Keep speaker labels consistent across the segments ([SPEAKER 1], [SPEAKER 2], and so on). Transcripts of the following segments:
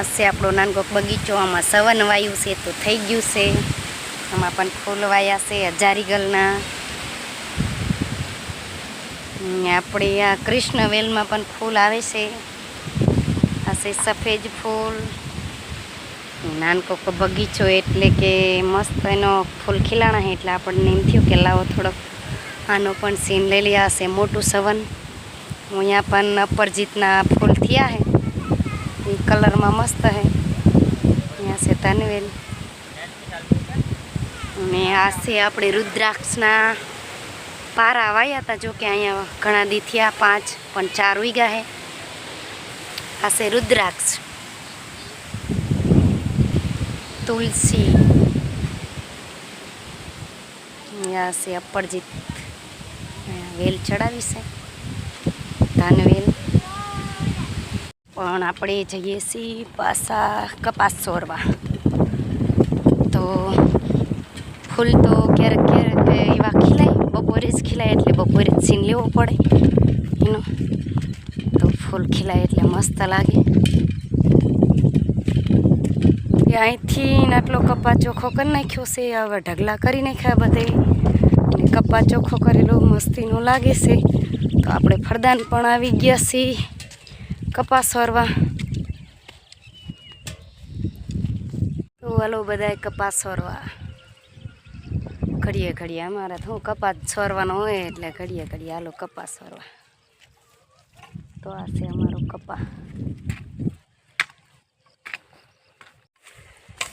[SPEAKER 1] હશે આપણો નાનકો બગીચો, આમાં સવન વાયુ છે તો થઈ ગયું છે. આમાં પણ ફૂલ વાયા છે હજારીગલના આપણે આ કૃષ્ણ વેલમાં પણ ફૂલ આવે છે. આ સફેદ ફૂલ. નાનકો બગીચો એટલે કે મસ્ત એનો ફૂલ ખીલાણા છે એટલે આપણને એમ થયું કે લાવો થોડોક. આનો પણ સીન લઈ લઈએ છે મોટું સવન. અહીંયા પણ અપરજીતના ફૂલ થયા એ કલરમાં મસ્ત છે અહીંયા છે તનવેલ. અને આ છે આપણે રુદ્રાક્ષના પારા વાયા હતા જો કે અહીંયા ઘણા દી થયા, પાંચ, પણ ચાર વીઘા છે આ છે રુદ્રાક્ષ. તુલસી. અહીંયા છે અપરજીત. અહીંયા વેલ ચડાવી છે. ધાનવેલ પણ આપણે જઈએ છીએ પાછા કપાસ સોરવા તો ફૂલ તો ક્યારેક ક્યારેક એવા ખીલાય, બપોરે જ ખીલાય એટલે બપોરે જ સીન લેવો પડે. એનો. તો ફૂલ ખીલાય એટલે મસ્ત લાગે. અહીંથી આટલો કપા ચોખ્ખો કરી નાખ્યો છે, હવે ઢગલા કરી નાખ્યા બધે. કપા ચોખ્ખો કરેલો મસ્તીનો લાગે છે. તો આપણે ફરદાન પણ આવી ગયા છીએ. કપાસ વરવા તો હાલો બધાય કપાસ સોરવા ઘડીએ ઘડીએ અમારે શું કપાસ સોરવાનો હોય એટલે ઘડીએ ઘડીએ હાલો કપાસ સોરવા તો આ છે અમારો કપા.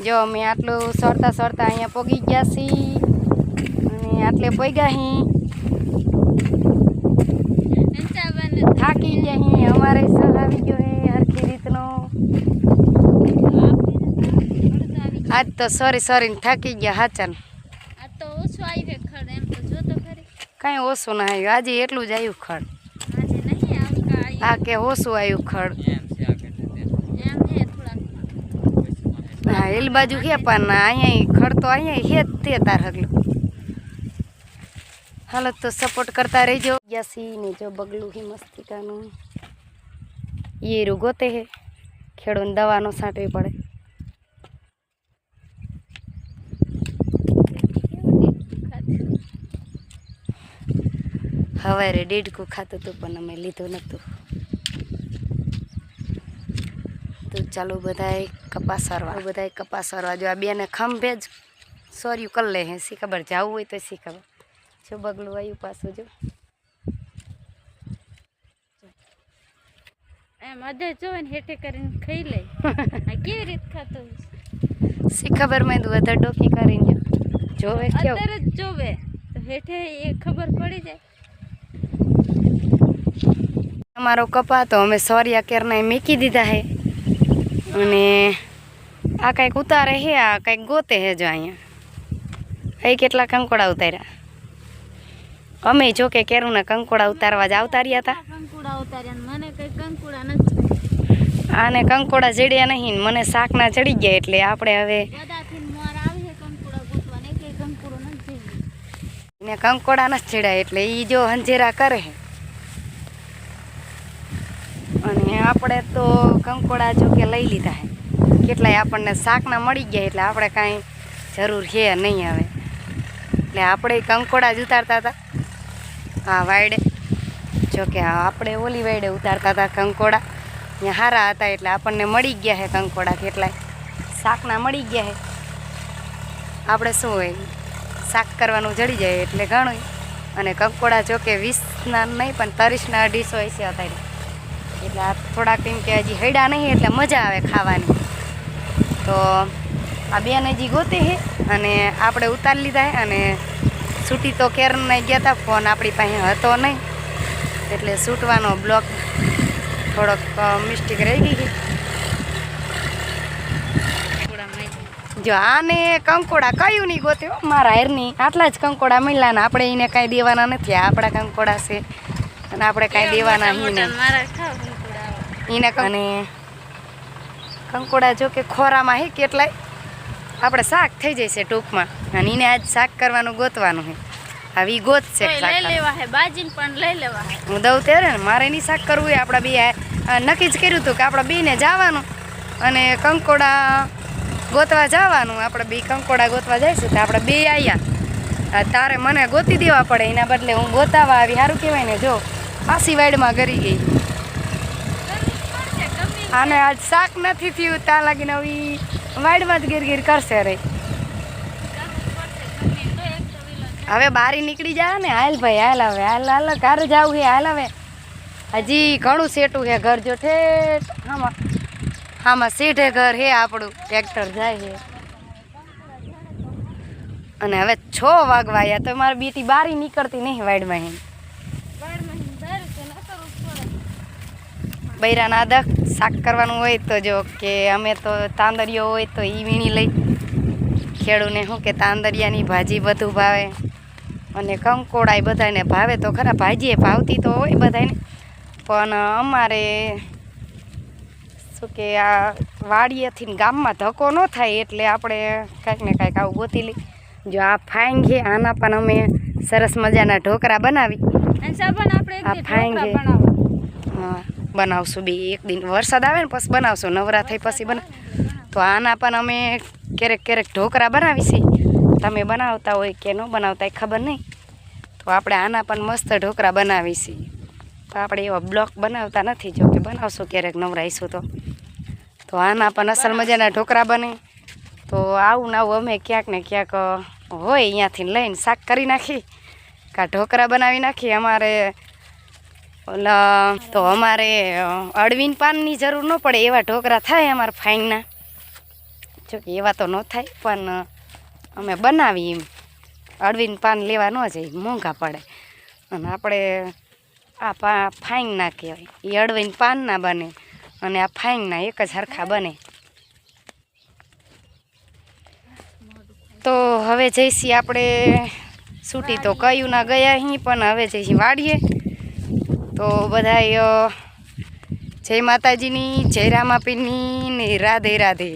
[SPEAKER 1] જો અમે આટલું સોરતા સરતા અહીંયા પોગી ગયા છીએ. અને આટલે પોગ્યા હી. થાકી ગયા હી અમારે સહ આવી ગયો હે હરખી રીતનો. આજ તો સોરી સોરી થાકી ગયા હાચન.
[SPEAKER 2] કઈ તો ઓછું આવી ખડ એમ તો જો ખરી.
[SPEAKER 1] કાંઈ ઓછું ના આવ્યું આજે એટલું જ આવ્યું ખડ.
[SPEAKER 2] આજે નહીં આવતા
[SPEAKER 1] આ કે ઓછું આવ્યું ખડ.
[SPEAKER 2] એમ થોડાક.
[SPEAKER 1] હા. એલ બાજુ હે પણ અહીંયા ખડ તો અહીંયા હે જ તે તાર હગલું. હાલો તો સપોર્ટ કરતા રહેજો. યાસી ને જો બગલું હી મસ્તિકાનું. એ રૂગોતે હે. ખેડૂને દવાનો છાંટવી પડે. હવારે ડેડકું ખાતું હતું, પણ અમે લીધું નહોતું. તો ચાલો બધાય કપાસ સરવા બધાય કપાસ સરવા જો આ બેને ખંભે જ સોર્યું કરી લે હે. શી ખબર, જવું હોય તો શી ખબર? જો બગલું આવ્યું પાછું જો
[SPEAKER 2] એમ અધે જોવે ને હેઠે કરીને ખાઈ લે આ કેવી રીત ખાતો
[SPEAKER 1] શી ખબર મેં તું વધારે ડોકી કરીને જો જોવે કેવું
[SPEAKER 2] અત્યારે જ જોવે તો હેઠે એ ખબર પડી જાય
[SPEAKER 1] અમારો કપા તો અમે સોરિયા કેરના મૂકી દીધા હે અને આ કંઈક ઉતારે હે આ કંઈક ગોતે હે જો અહીંયા અહીં કેટલા કંકોડા ઉતાર્યા અમે જો કે કેરુંના કંકોડા ઉતારવા જ આવતા રહ્યા હતા.
[SPEAKER 2] કંકોડા ઉતાર્યા મને કઈ કંકુડા નથી
[SPEAKER 1] આને કંકોડા જડ્યા નહીં ને મને શાકના ચડી ગયા એટલે આપણે હવે
[SPEAKER 2] ને કંકુડો નથી
[SPEAKER 1] ચડ્યા એટલે એ જો હંજેરા કરે અને આપણે તો કંકોડા જો કે લઈ લીધા છે કેટલાય આપણને શાકના મળી ગયા એટલે આપણે કાંઈ જરૂર છે નહીં હવે. એટલે આપણે કંકોડા જ ઉતારતા હતા. હા વાયડે, જોકે આપણે ઓલી વાયડે ઉતારતા હતા કંકોડા. ત્યાં સારા હતા એટલે આપણને મળી ગયા છે કંકોડા કેટલાય. શાકના મળી ગયા છે આપણે શું હોય, શાક કરવાનું જડી જાય એટલે ઘણું અને કંકોડા જોકે વીસના નહીં, પણ ત્રીસના અઢીસો એસી અત્યારે એટલે આ થોડાક એમ કે હજી હૈડા નહીં, એટલે મજા આવે ખાવાની. તો આ બેન હજી ગોતે હે. અને આપણે ઉતારી લીધા હે અને છૂટી તો કેરને ગયા હતા ફોન આપણી પાસે હતો નહીં એટલે છૂટવાનો બ્લોક થોડોક મિસ્ટેક રહી ગઈ જો આને કંકોડા કયું નહીં ગોત્યો મારા હેરની આટલા જ કંકોડા મળ્યા ને આપણે એને કાંઈ દેવાના નથી. આપણા કંકોડા છે. અને આપણે કાંઈ દેવાના. એને અને કંકોડા જો કે ખોરામાં હે કેટલાય. આપણે શાક થઈ જશે ટૂંકમાં. અને એને આજ શાક કરવાનું ગોતવાનું છે. આવી ગોત છે
[SPEAKER 2] લઈ લેવા હે બાજીને પણ લઈ લેવા હું.
[SPEAKER 1] દઉં ત્યારે ને મારે એની શાક કરવું હોય આપણા બે નક્કી જ કર્યું હતું કે આપણા બેને જવાનું અને કંકોડા ગોતવા જવાનું. આપણે બે કંકોડા ગોતવા જઈશું તો આપણે બે આવ્યા તારે મને ગોતી દેવા પડે એના બદલે હું ગોતાવા આવી. સારું કહેવાય ને જો. પાસી વાઈડમાં ગરી ગઈ. આને આજ શાક નથી થયું, ત્યાં લાગીને આવી વાઈડમાં જ ગીર ગીર કરશે રે. હવે બારી નીકળી જાય ને, હાલ ભાઈ, હાલ હવે, હાલ હાલ, ઘર જાવું છે, હાલ હવે. હજી ઘણું સેટું છે ઘર, જો ઠેઠ આમાં આમાં હે ઘર હે આપણું, ટ્રેક્ટર જાય છે. અને હવે છ વાગવા આવ્યા, તો મારી બેટી બારી નીકળતી નહીં વાઈડમાં હે. બૈરાના દખ શાક કરવાનું હોય તો જો કે અમે તો તાંદરિયો હોય તો એ વીણી લઈ. ખેડૂને શું કે તાંદરિયાની ભાજી બધું ભાવે. અને કંકોડાય બધાને ભાવે તો ખરા ભાજીએ ભાવતી તો હોય બધાને પણ અમારે શું કે આ વાડીએથી ગામમાં ધક્કો ન થાય એટલે આપણે કાંઈક ને કાંઈક આવું ગોતી લઈ. જો આ ફાઈન છે આના પણ અમે સરસ મજાના ઢોકરા બનાવી. આ ફાઈન છે. હા, બનાવશું બી એક દિન. વરસાદ આવે ને પછી બનાવશું, નવરા થઈ પછી બના તો આના પણ અમે ક્યારેક ક્યારેક ઢોકરા બનાવીશી તમે બનાવતા હોય કે ન બનાવતા એ ખબર નહીં. તો આપણે આના પણ મસ્ત ઢોકરા બનાવીશી તો આપણે એવા બ્લોક બનાવતા નથી. જો કે બનાવશું ક્યારેક નવરાઈશું તો. તો આના પણ અસલ મજાના ઢોકરા બને. તો આવું ને આવું અમે ક્યાંક ને ક્યાંક હોય અહીંયાથી લઈને શાક કરી નાખી. કાં ઢોકરા બનાવી નાખી. અમારે ઓલા, તો અમારે અડવીન પાનની જરૂર ન પડે, એવા ઢોકરા થાય અમારે ફાઈનના. જો કે એવા તો ન થાય, પણ અમે બનાવી એમ. અળવીન પાન લેવા ન જાય મોંઘા પડે. અને આપણે આ પા, ફાઈનના કહેવાય. એ અળવીન પાનના બને, અને આ ફાઈનના એક જ હરખા બને. તો હવે જઈશી આપણે, છૂટી તો કયું ના ગયા અહીં, પણ હવે જઈશી વાડીએ. તો બધાય જય માતાજીની જય રામાપીની ને રાધે રાધે.